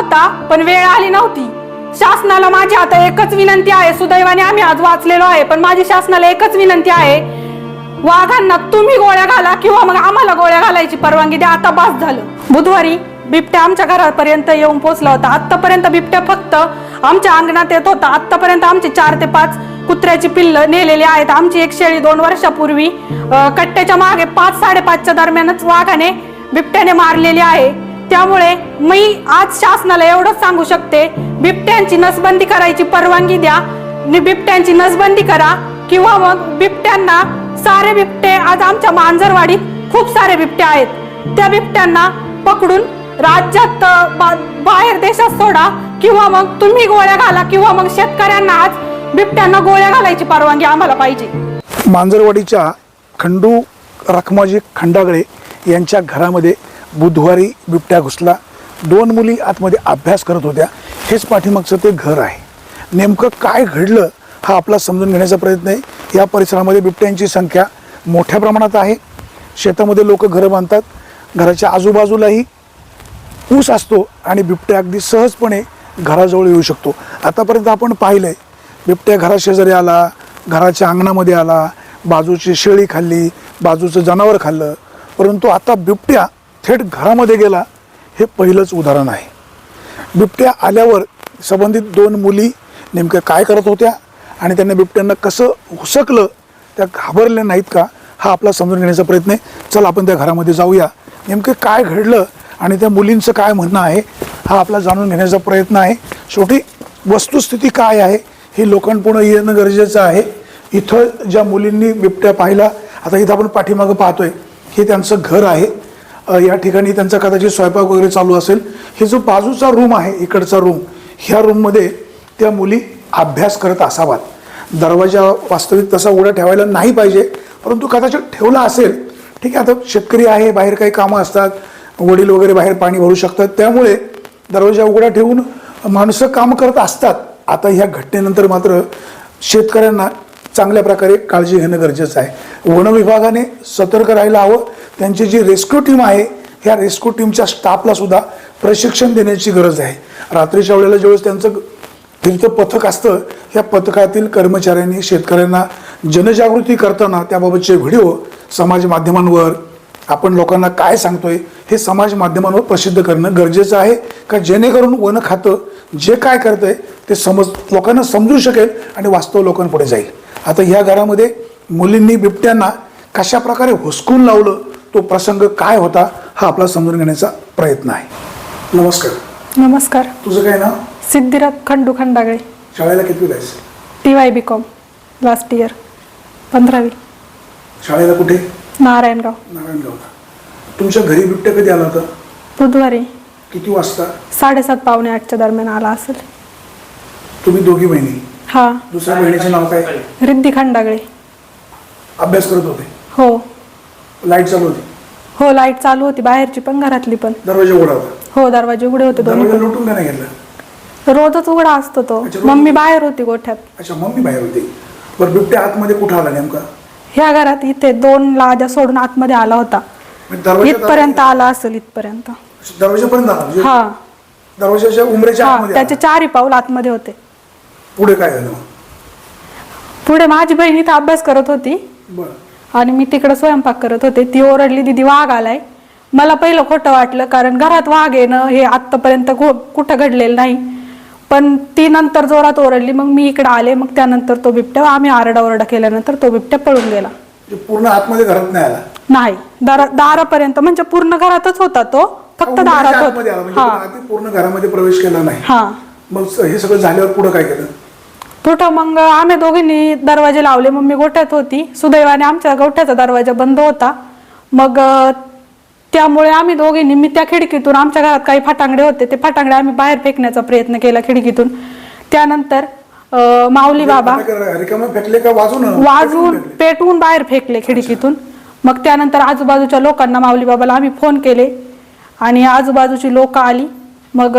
होता पण वेळ आली नव्हती. शासनाला माझी आता एकच विनंती आहे सुदैवाने आम्ही आज वाचलेलो आहे पण माझी शासनाला एकच विनंती आहे. वाघांना तुम्ही गोळ्या घाला किंवा मग आम्हाला गोळ्या घालायची परवानगी द्या आता बास झालं. बुधवारी बिबट्या आमच्या घरापर्यंत येऊन पोहोचला होता. आतापर्यंत बिबट्या फक्त आमच्या अंगणात येत होता. आतापर्यंत आमचे चार ते पाच कुत्र्याची पिल्ल नेलेली आहेत. आमची एक शेळी दोन वर्षापूर्वी कट्ट्याच्या मागे पाच साडेपाचच्या दरम्यानच वाघाने बिबट्याने मारलेली आहे. त्यामुळे मी आज शासनाला एवढंच सांगू शकते बिबट्यांची नसबंदी करायची परवानगी द्या. बिबट्यांची नसबंदी करा किंवा मग बिबट्यांना सारे बिबटे आज आमच्या मांजरवाडीत खूप सारे बिबटे आहेत. त्या बिबट्यांना पकडून राज्यात बाहेर देशात सोडा किंवा मग तुम्ही गोळ्या घाला किंवा मग शेतकऱ्यांना आज बिबट्यांना गोळ्या घालायची परवानगी आम्हाला पाहिजे. मांजरवाडीच्या खंडू रखमाजी खंडागळे यांच्या घरामध्ये बुधवारी बिबट्या घुसला. दोन मुली आतमध्ये अभ्यास करत होत्या. हेच पाठीमागचं ते घर आहे. नेमकं काय घडलं हा आपला समजून घेण्याचा प्रयत्न आहे. या परिसरामध्ये बिबट्यांची संख्या मोठ्या प्रमाणात आहे. शेतामध्ये लोक घरं बांधतात. घराच्या आजूबाजूलाही ऊस असतो आणि बिबट्या अगदी सहजपणे घराजवळ येऊ शकतो. आतापर्यंत आपण पाहिलंय बिबट्या घराशेजारी आला घराच्या अंगणामध्ये आला बाजूची शेळी खाल्ली बाजूचं जनावर खाल्लं. परंतु आता बिबट्या थेट घरामध्ये गेला हे पहिलंच उदाहरण आहे. बिबट्या आल्यावर संबंधित दोन मुली नेमक्या काय करत होत्या आणि त्यांना बिबट्यांना कसं हुसकलं त्या घाबरल्या नाहीत का हा आपला समजून घेण्याचा प्रयत्न आहे. चल आपण त्या घरामध्ये जाऊया. नेमकं काय घडलं आणि त्या मुलींचं काय म्हणणं आहे हा आपला जाणून घेण्याचा प्रयत्न आहे. शेवटी वस्तुस्थिती काय आहे हे लोकांपुढं येणं गरजेचं आहे. इथं ज्या मुलींनी बिबट्या पाहिला आता इथं आपण पाठीमागं पाहतोय हे त्यांचं घर आहे. या ठिकाणी त्यांचा कदाचित स्वयंपाक वगैरे चालू असेल. हे जो बाजूचा रूम आहे इकडचा रूम ह्या रूममध्ये त्या मुली अभ्यास करत असावात. दरवाजा वास्तविक तसा उघडा ठेवायला नाही पाहिजे परंतु कदाचित ठेवला असेल. ठीक आहे आता शेतकरी आहे बाहेर काही कामं असतात वडील वगैरे बाहेर पाणी भरू शकतात. त्यामुळे दरवाजा उघडा ठेवून माणसं काम करत असतात. आता ह्या घटनेनंतर मात्र शेतकऱ्यांना चांगल्या प्रकारे काळजी घेणं गरजेचं आहे. वनविभागाने सतर्क राहायला हवं. त्यांची जी रेस्क्यू टीम आहे ह्या रेस्क्यू टीमच्या स्टाफला सुद्धा प्रशिक्षण देण्याची गरज आहे. रात्रीच्या वेळेला ज्यावेळेस त्यांचं फिरतं पथक असतं या पथकातील कर्मचाऱ्यांनी शेतकऱ्यांना जनजागृती करताना त्याबाबतचे व्हिडिओ समाज माध्यमांवर आपण लोकांना काय सांगतोय हे समाज माध्यमांवर प्रसिद्ध करणं गरजेचं आहे का जेणेकरून वन खातं जे काय करतंय ते समज लोकांना समजू शकेल आणि वास्तव लोकांपुढे जाईल. आता ह्या घरामध्ये मुलींनी बिबट्यांना कशा प्रकारे हुसकून लावलं तो प्रसंग काय होता हा आपला समजून घेण्याचा प्रयत्न आहे. नमस्कार. नमस्कार. तुझं काय नाव? सिद्धिराज खंडू खंडागळे. शाळेला किती जायचं T Y B com last year पंधरावी. शाळेला कुठे? नारायणगाव. नारायणगावला तुमच्या घरी बिबट्या कधी आला होता? बुधवारी. किती वाजता? साडेसात पावणे आठच्या दरम्यान आला असेल. तुम्ही दोघी बहिणी? हा. दुसऱ्या बहिणीचं नाव काय? रिद्धी खंडागळे. अभ्यास करत होते? हो. लाइट चालू होती. हो लाइट चालू होती. बाहेरची पण घरातली पण. दरवाजा उघडा होता. हो दरवाजे उघडे होते दोन्ही दरवाजा लुटून का नाही घेतला? पण रोजच उघडा असतो तो. अच्छा, रोज मम्मी बाहेर होती गोठ्यात. अच्छा मम्मी बाहेर होती. बरं बिबट्या आतमध्ये कुठं आला नेमका? ह्या घरात इथे दोन लाजा सोडून आतमध्ये आला होता. म्हणजे इथपर्यंत आला असेल इथपर्यंत. दरवाजापर्यंत आला म्हणजे हा. दरवाजाच्या उमरेच्या हा आतमध्ये त्याचे आला. चारही पाऊल आतमध्ये होते. पुढे काय झालं? पुढे माझी बहीण इथं अभ्यास करत होती. बरं. आणि मी तिकडे स्वयंपाक करत होते. ती ओरडली दिदी वाघ आलाय. मला पहिलं खोटं वाटलं कारण घरात वाघ येणं हे आत्तापर्यंत कुठं घडलेलं नाही. पण ती नंतर जोरात ओरडली मग मी इकडे आले मग त्यानंतर तो बिबट्या आम्ही आरडाओरडा केल्यानंतर तो बिबट्या पळून गेला. म्हणजे पूर्ण आतमध्ये घरात नाही आला? नाही. दारा दारापर्यंत म्हणजे पूर्ण घरातच होता तो फक्त उमरेच्या दारात म्हणजे होता पण आधी पूर्ण घरामध्ये प्रवेश केला नाही. हा. मग हे सगळं झाल्यावर पुढे काय केलं? कुठं मग आम्ही दोघींनी दरवाजे लावले. मम्मी गोठ्यात होती. सुदैवाने आमच्या गोठ्याचा दरवाजा बंद होता. मग त्यामुळे आम्ही दोघींनी मी त्या खिडकीतून आमच्या घरात काही फटांगडे होते. ते फटांगडे आम्ही बाहेर फेकण्याचा प्रयत्न केला खिडकीतून. त्यानंतर माऊली बाबा फेकले का वाजून? पेटवून बाहेर फेकले खिडकीतून. मग त्यानंतर आजूबाजूच्या लोकांना माऊली बाबाला आम्ही फोन केले. आणि आजूबाजूची लोक आली. मग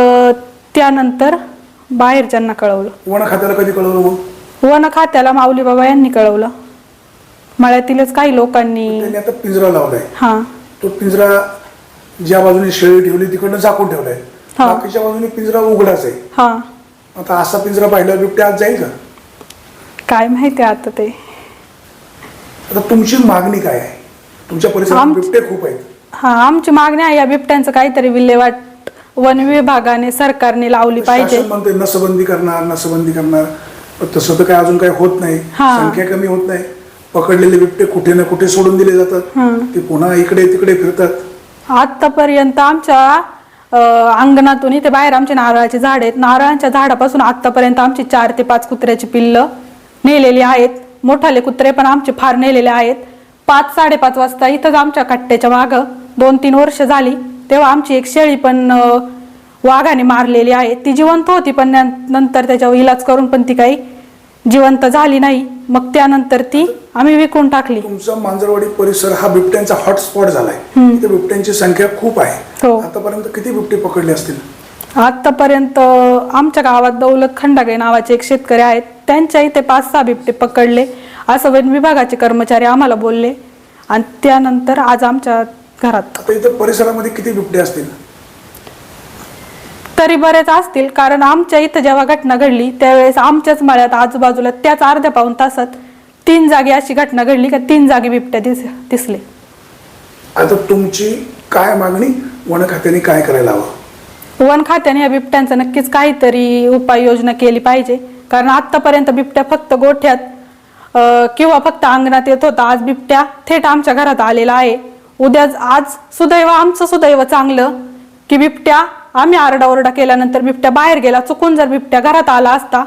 त्यानंतर बाहेरच्यांना कळवलं. वन खात्याला कधी कळवलं मग? वन खात्याला माऊली बाबा यांनी कळवलं. मळ्यातीलच काही लोकांनी त्यांनी आता पिंजरा लावलाय. हा. तो पिंजरा ज्या बाजूने शेळी ठेवली तिकडनं झाकून ठेवलाय. हा. बाकीच्या बाजूने पिंजरा उघडाच आहे. हा. आता असा पिंजरा पाहिल्यावर बिबट्या आत जाईल का? काय माहिती आता ते. आता तुमची मागणी काय आहे? तुमच्या परिसरात आम- बिबटे खूप आहेत. हा आमची मागणी आहे या बिबट्यांचं काहीतरी विल्हेवाट वन विभागाने सरकारने लावली पाहिजे. शासन म्हणते नसबंदी करणार नसबंदी करणार. पण तसं तर काय अजून काही होत नाही. हा. संख्या कमी होत नाही. पकडलेले बिबटे कुठे ना कुठे सोडून दिले जातात. ते पुन्हा इकडे तिकडे फिरतात. आतापर्यंत आमच्या अं, अंगणातून इथे बाहेर आमचे नारळाचे झाड आहेत. नारळांच्या झाडापासून आतापर्यंत आमची चार ते पाच कुत्र्याची पिल्लं नेलेली आहेत. मोठाले कुत्रे पण आमचे फार नेलेले आहेत. पाच साडेपाच वाजता इथंच आमच्या कट्ट्याच्या मागं दोन तीन वर्ष झाली. तेव्हा आमची एक शेळी पण वाघाने मारलेली आहे. ती जिवंत होती पण नंतर त्याच्यावर इलाज करून पण ती काही जिवंत झाली नाही. मग त्यानंतर ती आम्ही विकून टाकली. तुमचा मांजरवाडी परिसर हा बिबट्यांचा हॉटस्पॉट झालाय. इथे बिबट्यांची संख्या खूप आहे. हो. आतापर्यंत किती बिबटे पकडले असतील? आतापर्यंत आमच्या गावात दौलत खंडागे नावाचे एक शेतकरी आहेत. त्यांच्या इथे पाच सहा बिबटे पकडले. असं वन विभागाचे कर्मचारी आम्हाला बोलले. आणि त्यानंतर आज आमच्या घरात. आता इथे परिसरामध्ये किती बिबटे असतील? तरी बरेच असतील कारण आमच्या इथं जेव्हा घटना घडली त्यावेळेस आमच्याच मळ्यात आजूबाजूला त्याच अर्ध्या पाऊन तासात तीन जागी अशी घटना घडली का तीन जागी बिबट्या दिस दिसले. आता तुमची काय मागणी? वन खात्याने काय करायला हवं? वन खात्याने या बिबट्यांचं नक्कीच काहीतरी उपाययोजना केली पाहिजे. कारण आतापर्यंत बिबट्या फक्त गोठ्यात अं, किंवा फक्त अंगणात येत होता. आज बिबट्या थेट आमच्या घरात आलेला आहे. उद्या आज सुदैव आमचं सुदैव चांगलं की बिबट्या आम्ही आरडाओरडा केल्यानंतर बिबट्या बाहेर गेला चुकून जर बिबट्या घरात आला असता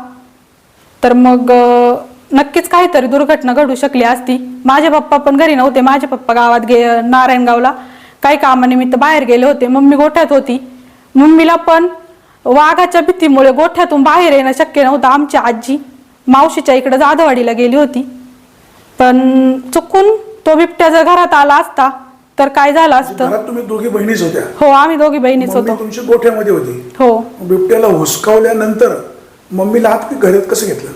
तर मग नक्कीच काहीतरी दुर्घटना घडू शकली असती. माझे पप्पा पण घरी नव्हते. माझे पप्पा गावात गे नारायणगावला काही कामानिमित्त बाहेर गेले होते. मम्मी गोठ्यात होती. मम्मीला पण वाघाच्या भीतीमुळे गोठ्यातून बाहेर येणं शक्य नव्हतं. आमची आजी मावशीच्या इकडे जाधवाडीला गेली होती. पण चुकून तो बिबट्या जर घरात आला असता तर काय झालं असतं? घरात तुम्ही दोघी बहिणीच होत्या. हो आम्ही दोघी बहिणीच मम्मी होतो. तुमची गोठ्यामध्ये होती. हो. बिबट्याला हुसकावल्यानंतर मम्मीला आत घरात कसं घेतलं?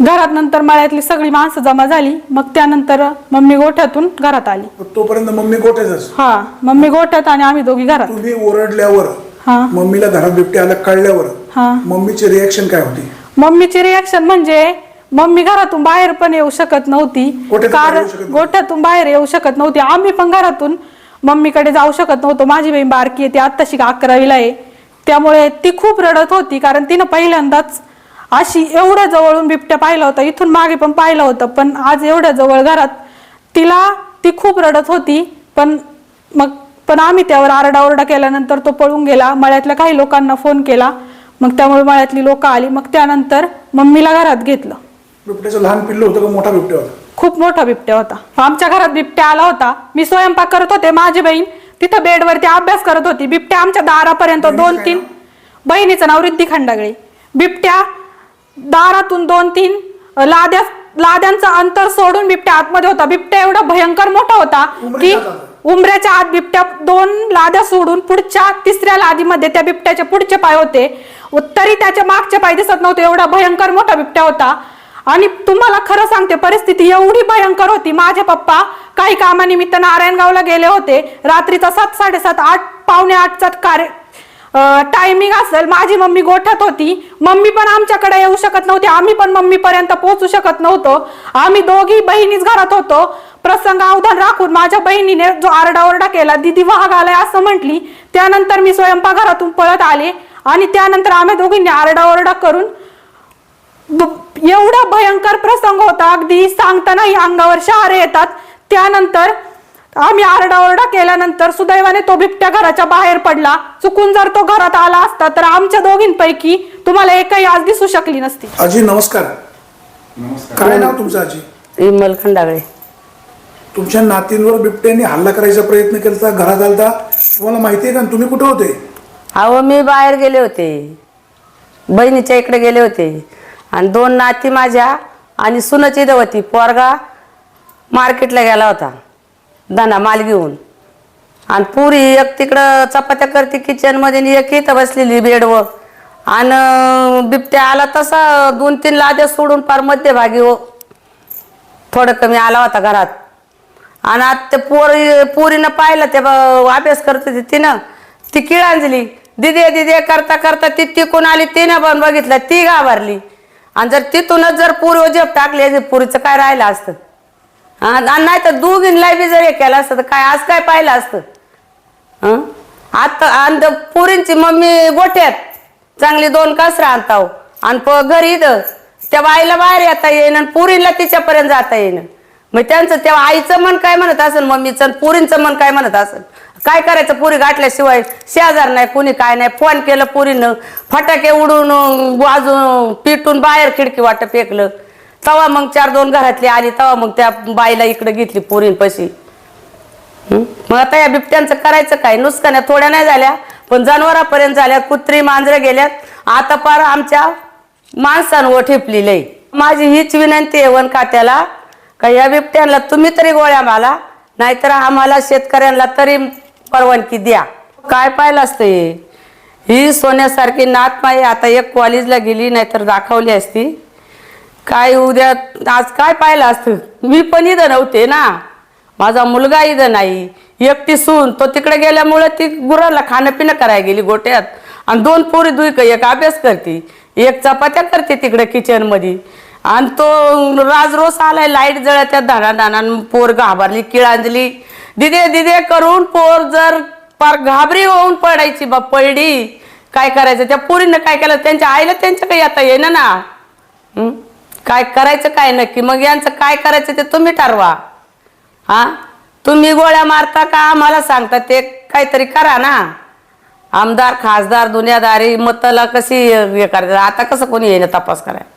घरात नंतर मळ्यातली सगळी माणसं जमा झाली. मग त्यानंतर मम्मी गोठ्यातून घरात आली. मग तोपर्यंत मम्मी गोठ्यातच? हा मम्मी गोठ्यात आणि आम्ही दोघी घरात. तुम्ही ओरडल्यावर हा. मम्मीला घरात बिबट्या आला कळल्यावर हा. मम्मीची रिॲक्शन काय होती? मम्मीची रिॲक्शन म्हणजे मम्मी घरातून बाहेर पण येऊ शकत नव्हती. गोठ्यातून बाहेर कारण येऊ शकत नव्हती. गोठ्यातून बाहेर येऊ शकत नव्हती. आम्ही पण घरातून मम्मीकडे जाऊ शकत नव्हतो. माझी बहीण बारकी आहे ती आत्ताशी अकरावीला आहे. त्यामुळे ती खूप रडत होती कारण तिनं पहिल्यांदाच अशी एवढ्या जवळून बिबट्या पाहिला होता. इथून मागे पण पाहिलं होतं पण आज एवढ्या जवळ घरात तिला ती खूप रडत होती. पण मग पण आम्ही त्यावर आरडाओरडा केल्यानंतर तो पळून गेला. मळ्यातल्या काही लोकांना फोन केला. मग त्यामुळे मळ्यातली लोक आली. मग त्यानंतर मम्मीला घरात घेतलं. बिबट्याचं लहान पिल्लं होतं का मोठा बिबट्या होता? खूप मोठा बिबट्या होता. आमच्या घरात बिबट्या आला होता. मी स्वयंपाक करत होते माझी बहीण. तिथं बेडवरती अभ्यास करत होती. बिबट्या आमच्या दारापर्यंत दोन तीन बहिणीचं नाव रिद्धी खंडागळे. बिबट्या दारातून दोन तीन लाद्या लाद्यांचं अंतर सोडून बिबट्या आतमध्ये होता. बिबट्या एवढा भयंकर मोठा होता की आत. उमऱ्याच्या आत बिबट्या दोन लाद्या सोडून पुढच्या तिसऱ्या लादीमध्ये त्या बिबट्याचे पुढचे पाय होते. व तरी त्याचे मागचे पाय दिसत नव्हते. एवढा भयंकर मोठा बिबट्या होता. आणि तुम्हाला खरं सांगते परिस्थिती एवढी भयंकर होती. माझे पप्पा काही कामानिमित्त नारायणगावला गेले होते. रात्रीचा सात साडेसात आठ पावणे आठचा कार्य टायमिंग असेल. माझी मम्मी गोठ्यात होती. मम्मी पण आमच्याकडे येऊ शकत नव्हती. आम्ही पण मम्मी पर्यंत पोहोचू शकत नव्हतो. आम्ही दोघी बहिणीच घरात होतो. प्रसंग अवधान राखून माझ्या बहिणीने जो आरडाओरडा केला दिदी वाघ आलाय असं म्हटली. त्यानंतर मी स्वयंपाकघरातून पळत आले. आणि त्यानंतर आम्ही दोघींनी आरडाओरडा करून एवढा भयंकर प्रसंग होता. अगदी सांगतानाही अंगावर शहारे येतात. त्यानंतर आम्ही आरडाओरडा केल्यानंतर सुदैवाने तो बिबट्या घराच्या बाहेर पडला. चुकून जर तो घरात आला असता तर आमच्या दोघींपैकी तुम्हाला एकही आज दिसू शकली नसती. आजी नमस्कार. काय नाव तुमचं आजी? विमल खंडागळे. तुमच्या नातींवर बिबट्याने हल्ला करायचा प्रयत्न केला घरात आलता. तुम्हाला माहिती आहे का? तुम्ही कुठे होते? अहो मी बाहेर गेले होते. बहिणीच्या इकडे गेले होते. आणि दोन नाती माझ्या आणि सुनाची इथं होती पोरगा मार्केटला गेला होता दाना माल घेऊन. आणि पुरी एक तिकडं चपात्या करते किचनमध्ये एक इथं बसलेली बेडवर. आणि बिबट्या आला तसा दोन तीन लाद्या सोडून फार मध्यभागी हो. थोडं कमी आला होता घरात. आणि आता ते पोरी पोरीनं पाहिलं ते अभ्यास करत होती तिनं. ती किळांजली. दिदे दिदे करता करता ती तिकून आली तिनं पण बघितलं ती घाबरली. आणि जर तिथूनच जर पूर्व झेप टाकली पुरीचं काय राहिलं असतं? हा आणि नाही तर दोघींना बी जर हे केलं असतं तर काय आज काय पाहिलं असतं? आता आणि पुरींची मम्मी गोठ्यात चांगली दोन कासरा आणता आणि घरी इथं त्या बाईला बाहेर येता येईन आणि पुरीला तिच्यापर्यंत जाता येईन. मग त्यांचं तेव्हा आईचं मन काय म्हणत असेल मम्मीचं पुरींचं मन काय म्हणत असेल? काय करायचं पुरी गाठल्याशिवाय? शेजार नाही कुणी काय नाही. फोन केलं पुरीनं फटाके उडून वाजून पिटून बाहेर खिडकी वाटत फेकलं. तवा मग चार दोन घरातली आली तवा मग त्या बाईला इकडे घेतली पुरींपाशी. पशी मग आता या बिबट्यांचं करायचं काय? नुसकान्या थोड्या नाही झाल्या पण जनावरापर्यंत झाल्या कुत्री मांजरं गेल्यात. आता पार आमच्या माणसांवर ठेपलेलं माझी हीच विनंती आहे वन खात्याला का या बिबट्यांना तुम्ही तरी गोळ्या माला नाहीतर आम्हाला शेतकऱ्यांना तरी परवानगी द्या. काय पाहिलं असतं हे? ही सोन्यासारखी नातमाई आता एक कॉलेजला गेली नाहीतर दाखवली असती. काय उद्या आज काय पाहिलं असतं? मी पण इथं नव्हते ना. माझा मुलगा इथं नाही. एकटी सून तो तिकडे गेल्यामुळे ती गुराला खाणं पिणं करायला गेली गोट्यात. आणि दोन पोरी दुई एक अभ्यास करते एक चपात्या करते तिकडे किचनमध्ये आणि तो राज रोज आलाय लाइट जळत्या दाना दाना पोर घाबरली किळांजली. दिदे दिदे करून पोर जर पार घाबरी होऊन पडायची बा पडली. काय करायचं? त्या पोरीनं काय केलं? त्यांच्या आईला त्यांच्या काही आता येईना ना. काय करायचं काय नक्की? मग यांचं काय करायचं ते तुम्ही ठरवा. हा? तुम्ही गोळ्या मारता का? आम्हाला सांगता ते काहीतरी करा ना. आमदार खासदार दुनियादारी मतला कशी हे करायचं आता कसं कोणी येणं तपास करायला?